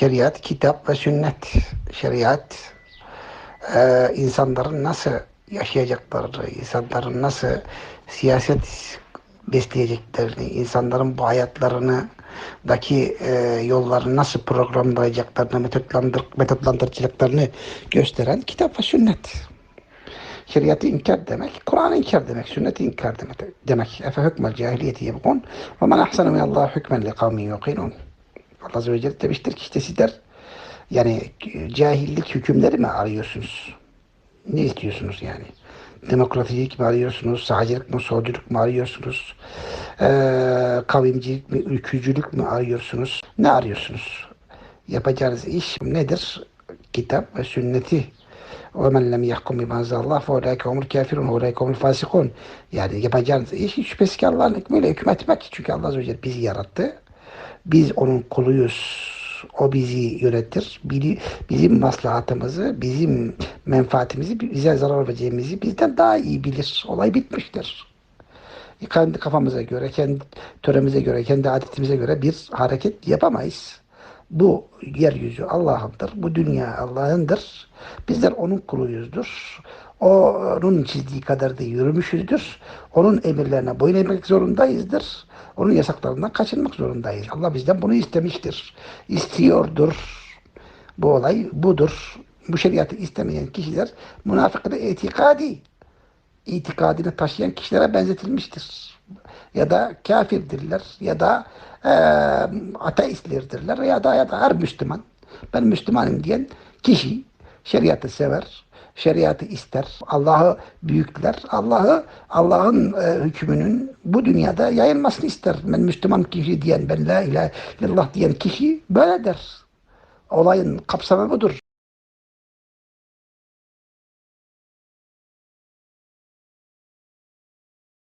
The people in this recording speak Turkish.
Şeriat, kitap ve sünnet. Şeriat, e, insanların nasıl yaşayacaklarını, insanların nasıl siyaset besleyeceklerini, insanların bu hayatlarını daki e, yollarını nasıl programlayacaklarını, metotlandır, metotlandıracaklarını gösteren kitap ve sünnet. Şeriatı inkar demek, Kur'an'ı inkar demek, sünneti inkar demek. demek. Efe hükmel cahiliyeti yebgun ve men ahsanu minallah hükmen li kavmin yuqinun. Allah Azze ve Celle demiştir ki işte sizler yani cahillik hükümleri mi arıyorsunuz? Ne istiyorsunuz yani? Demokrasilik mi arıyorsunuz? Sağcılık mı, solculuk mu arıyorsunuz? Ee, kavimcilik mi, ülkücülük mü arıyorsunuz? Ne arıyorsunuz? Yapacağınız iş nedir? Kitap ve sünneti وَمَنْ لَمْ يَحْكُمْ بِمَا أَنزَلَ اللّٰهُ فَاُولَٰئِكَ هُمُ الْكَافِرُونَ وَاُولَٰئِكَ هُمُ الْفَاسِقُونَ Yani yapacağınız iş hiç şüphesiz ki Allah'ın hükmüyle hükmetmek. Çünkü Allah Azze ve Celle bizi yarattı. biz onun kuluyuz. O bizi yönetir. Bizim maslahatımızı, bizim menfaatimizi, bize zarar vereceğimizi bizden daha iyi bilir. Olay bitmiştir. Kendi kafamıza göre, kendi töremize göre, kendi adetimize göre bir hareket yapamayız. Bu yeryüzü Allah'ındır. Bu dünya Allah'ındır. Bizler onun kuluyuzdur. Onun çizdiği kadar da yürümüşüzdür. Onun emirlerine boyun eğmek zorundayızdır. Onun yasaklarından kaçınmak zorundayız. Allah bizden bunu istemiştir. İstiyordur. Bu olay budur. Bu şeriatı istemeyen kişiler münafıkı itikadi itikadını taşıyan kişilere benzetilmiştir. Ya da kafirdirler ya da e, ateistlerdirler ya da ya da her Müslüman ben Müslümanım diyen kişi şeriatı sever, şeriatı ister, Allah'ı büyükler, Allah'ı Allah'ın e, hükmünün bu dünyada yayılmasını ister. Ben Müslüman kişi diyen, ben la ilahe illallah diyen kişi böyle der. Olayın kapsamı budur.